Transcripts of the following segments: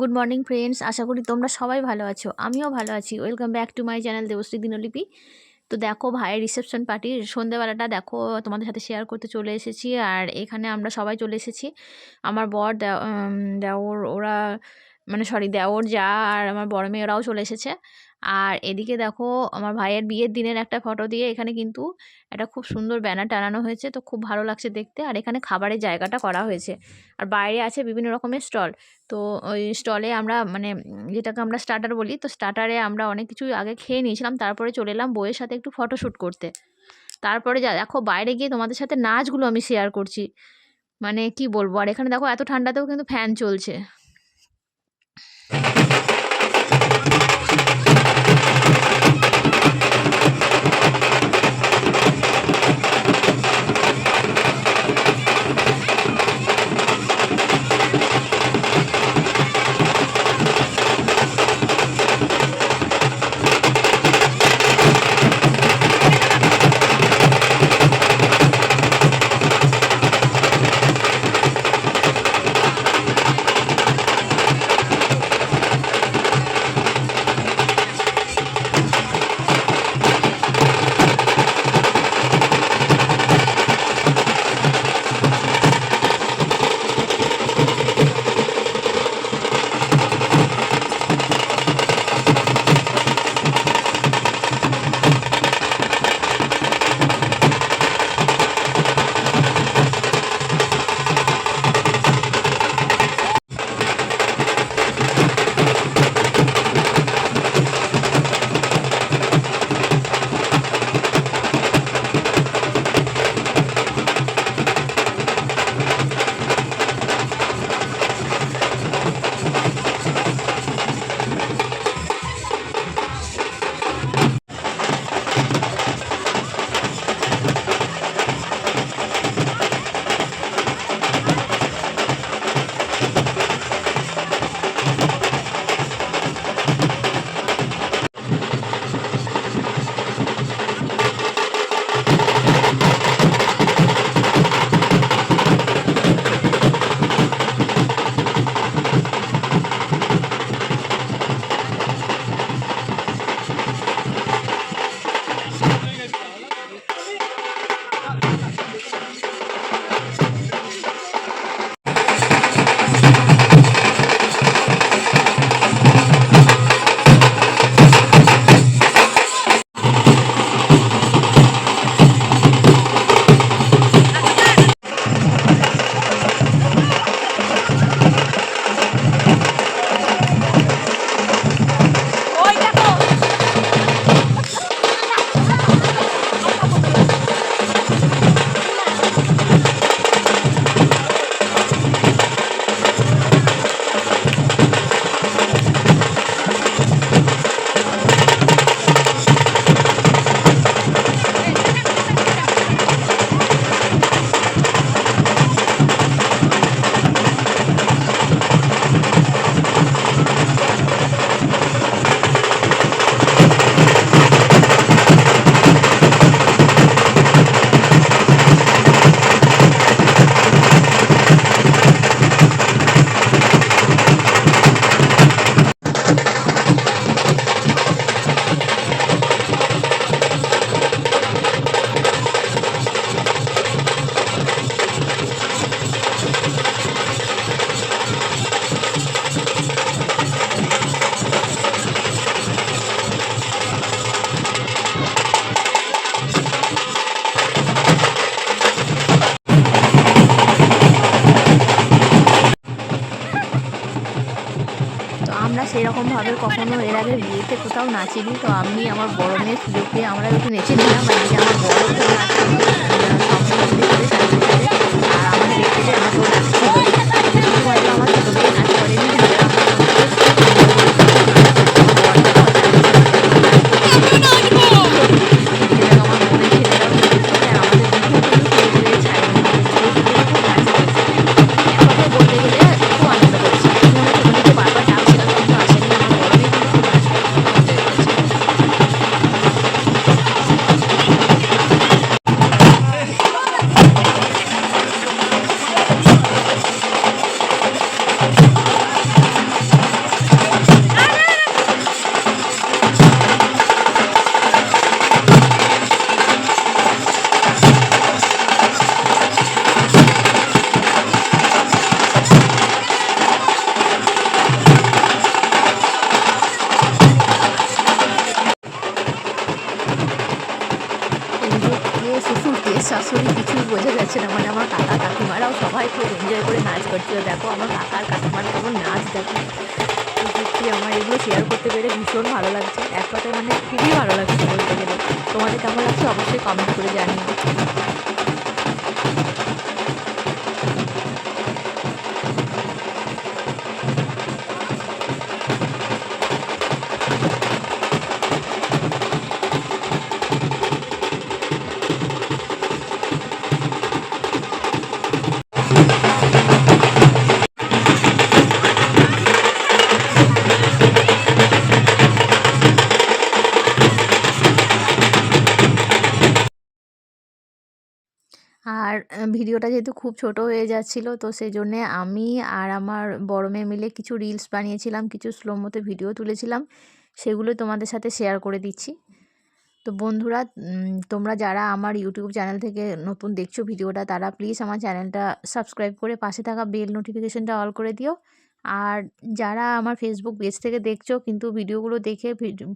Good morning friends আশা করি তোমরা সবাই ভালো আছো। আমিও ভালো আছি। Welcome back to my channel Debashree Dinlipi তো দেখো, ভাইয়ের রিসেপশন পার্টির সন্ধেবেলাটা দেখো, তোমাদের সাথে শেয়ার করতে চলে এসেছি। আর এখানে আমরা সবাই চলে এসেছি। আমার বর দেও- দেওর ওরা মানে সরি দেওর যা আর আমার বড় মেয়ে ওরাও চলে এসেছে। আর এদিকে দেখো আমার ভাইয়ের বিয়ের দিনের একটা ফটো দিয়ে এখানে কিন্তু একটা খুব সুন্দর ব্যানার টানানো হয়েছে। তো খুব ভালো লাগছে দেখতে। আর এখানে খাবারের জায়গাটা করা হয়েছে। আর বাইরে আছে বিভিন্ন রকমের স্টল। তো ওই স্টলে আমরা মানে যেটাকে আমরা স্টার্টার বলি, তো স্টার্টারে আমরা অনেক কিছু আগে খেয়ে নিয়েছিলাম। তারপরে চলে এলাম বইয়ের সাথে একটু ফটোশ্যুট করতে। তারপরে যা দেখো বাইরে গিয়ে তোমাদের সাথে নাচগুলো আমি শেয়ার করছি। মানে কি বলব? আর এখানে দেখো এত ঠান্ডাতেও কিন্তু ফ্যান চলছে। সেরকমভাবে কখনো এর আগে বিয়েতে কোথাও নাচিনি। তো আমি আমার বড় মেয়ের সুযোগ পেয়ে আমরা একটু নেচে নিলাম আমার বড় কেউ করছিল দেখো আমার কাকার কাকিমার কেমন নাচ দেখো। সত্যি আমার এগুলো শেয়ার করতে পেরে ভীষণ ভালো লাগছে। এক কথায় মানে খুবই ভালো লাগছে বলতে গেলে। তোমাদের কেমন লাগছে অবশ্যই কমেন্ট করে জানিও। আর ভিডিওটা যেহেতু খুব ছোট হয়ে যাচ্ছিল, তো সেই জন্যে আমি আর আমার বড় মেয়ে মিলে কিছু রিলস বানিয়েছিলাম, কিছু স্লো মতো ভিডিও তুলেছিলাম, সেগুলো তোমাদের সাথে শেয়ার করে দিচ্ছি। তো বন্ধুরা তোমরা যারা আমার ইউটিউব চ্যানেল থেকে নতুন দেখছ ভিডিওটা, তারা প্লিজ আমার চ্যানেলটা সাবস্ক্রাইব করে পাশে থাকা বেল নোটিফিকেশনটা অল করে দিও। আর যারা আমার ফেসবুক পেজ থেকে দেখছ, কিন্তু ভিডিওগুলো দেখে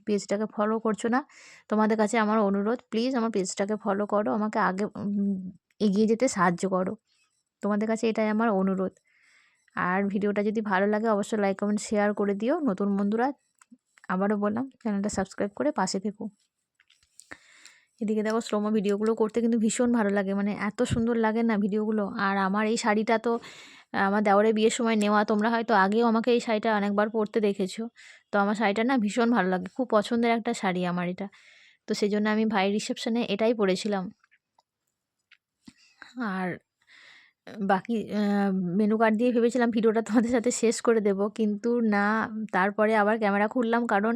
পেজটাকে ফলো করছ না, তোমাদের কাছে আমার অনুরোধ প্লিজ আমার পেজটাকে ফলো করো, আমাকে আগে এগিয়ে যেতে সাহায্য করো। তোমাদের কাছে এটাই আমার অনুরোধ। আর ভিডিওটা যদি ভালো লাগে, অবশ্যই লাইক কমেন্ট শেয়ার করে দিও। নতুন বন্ধুরা, আবারও বললাম চ্যানেলটা সাবস্ক্রাইব করে পাশে থেকো। এদিকে দেখো স্লোমো ভিডিওগুলো করতে কিন্তু ভীষণ ভালো লাগে। মানে এত সুন্দর লাগে না ভিডিওগুলো। আর আমার এই শাড়িটা তো, আমার দেওয়ারের বিয়ের সময় নেওয়া, তোমরা হয়তো আগেও আমাকে এই শাড়িটা অনেকবার পরতে দেখেছ। তো আমার শাড়িটা না ভীষণ ভালো লাগে। খুব পছন্দের একটা শাড়ি আমার এটা। তো সেই জন্য আমি ভাইয়ের রিসেপশনে এটাই পরেছিলাম। আর বাকি মেনু কার্ড দিয়ে ভেবেছিলাম ভিডিওটা তোমাদের সাথে শেষ করে দেব। কিন্তু না, তারপরে আবার ক্যামেরা খুললাম কারণ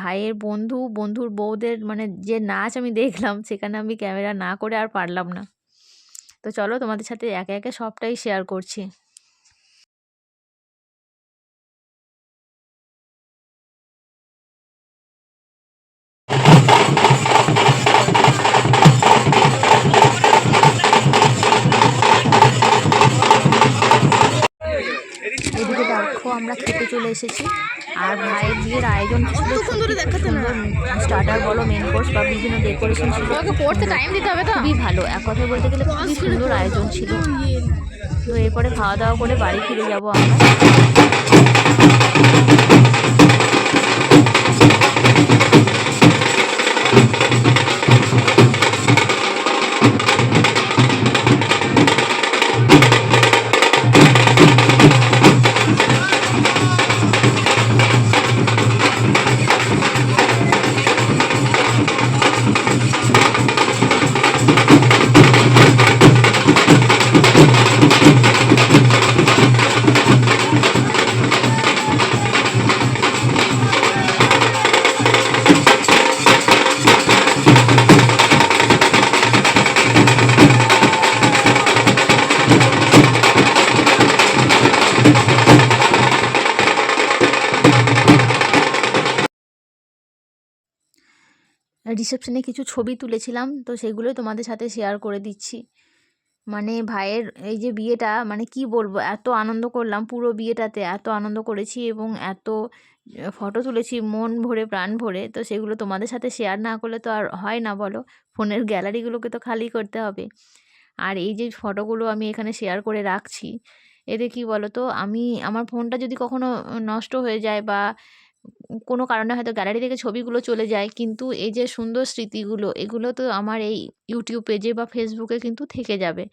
ভাইয়ের বন্ধু, বন্ধুর বউদের মানে যে নাচ আমি দেখলাম, সেখানে আমি ক্যামেরা না করে আর পারলাম না। তো চলো তোমাদের সাথে একে একে সবটাই শেয়ার করছি। আমরা খেতে চলে এসেছি। আর ভাইয়ের বিয়ের আয়োজন সুন্দর। স্টার্টার বলো মেন কোর্স বা বিভিন্ন ডেকোরেশন ছিল। পড়তে টাইম দিতে হবে তো। খুবই ভালো। এক কথা বলতে গেলে খুবই সুন্দর আয়োজন ছিল। তো এরপরে খাওয়া দাওয়া করে বাড়ি ফিরে যাব আমরা। রিসেপশনে কিছু ছবি তুলেছিলাম, তো সেগুলোই তোমাদের সাথে শেয়ার করে দিচ্ছি। মানে ভাইয়ের এই যে বিয়েটা মানে কি বলব, এত আনন্দ করলাম পুরো বিয়েটাতে, এত আনন্দ করেছি এবং এত ফটো তুলেছি, মন ভরে, প্রাণ ভরে, তো সেগুলো তোমাদের সাথে শেয়ার না করলে তো আর হয় না বলো, ফোনের গ্যালারিগুলোকে তো খালি করতে হবে। আর এই যে ফটোগুলো আমি এখানে শেয়ার করে রাখছি এতে কি বলো তো আমি, আমার ফোনটা যদি কখনো নষ্ট হয়ে যায় বা কোনো কারণে হয়তো গ্যালারি থেকে ছবিগুলো চলে যায়, কিন্তু এই যে সুন্দর স্মৃতিগুলো, এগুলো তো আমার এই ইউটিউব পেজে বা ফেসবুকে কিন্তু থেকে যাবে।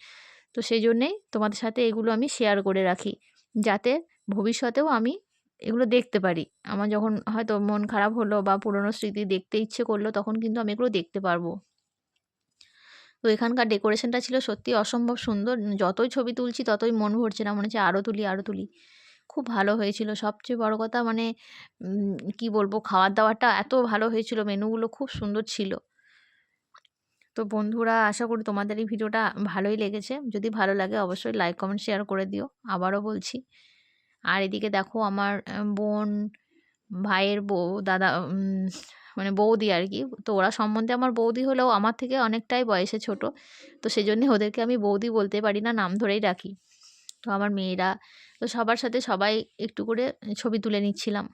তো সেই জন্যেই তোমাদের সাথে এগুলো আমি শেয়ার করে রাখি, যাতে ভবিষ্যতেও আমি এগুলো দেখতে পারি। আমার যখন হয়তো মন খারাপ হলো বা পুরনো স্মৃতি দেখতে ইচ্ছে করল, তখন কিন্তু আমি এগুলো দেখতে পারব। তো এখানকার ডেকোরেশনটা ছিল সত্যি অসম্ভব সুন্দর। যতই ছবি তুলছি ততই মন ভরছে না, মনে হচ্ছে আরও তুলি আরও তুলি। খুব ভালো হয়েছিল। সবচেয়ে বড় কথা মানে কি বলব খাওয়ার দাবারটা এত ভালো হয়েছিল, মেনুগুলো খুব সুন্দর ছিল। তো বন্ধুরা, আশা করি তোমাদের এই ভিডিওটা ভালোই লেগেছে। যদি ভালো লাগে অবশ্যই লাইক কমেন্ট শেয়ার করে দিও। আবারও বলছি। আর এদিকে দেখো আমার বোন, ভাইয়ের বউ, দাদা মানে বৌদি আর কি তো ওরা সম্বন্ধে আমার বৌদি হলেও আমার থেকে অনেকটাই বয়সে ছোট। তো সেই জন্যে ওদেরকে আমি বৌদি বলতে পারি না, নাম ধরেই রাখি। তো আমার মেয়েরা, তো সবার সাথে সবাই একটু করে ছবি তুলে নিচ্ছিলাম।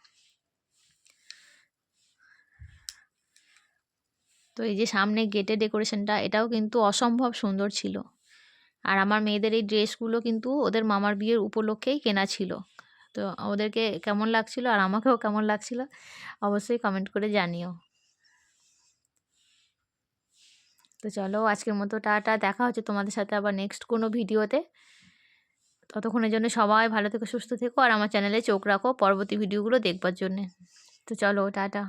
তো এই যে সামনে গেটে ডেকোরেশনটা, এটাও কিন্তু অসম্ভব সুন্দর ছিল। আর আমার মেয়েদের এই ড্রেসগুলো কিন্তু ওদের মামার বিয়ের উপলক্ষেই কেনা ছিল। তো ওদেরকে কেমন লাগছিল আর আমাকেও কেমন লাগছিল, অবশ্যই কমেন্ট করে জানিও। তো চলো আজকের মতো টাটা, দেখা হচ্ছে তোমাদের সাথে আবার নেক্সট কোনো ভিডিওতে। ততক্ষণের জন্য সবাই ভালো থেকো, সুস্থ থেকো আর আমার চ্যানেলে চোখ রাখো পরবর্তী ভিডিওগুলো দেখবার জন্যে। তো চলো টাটা।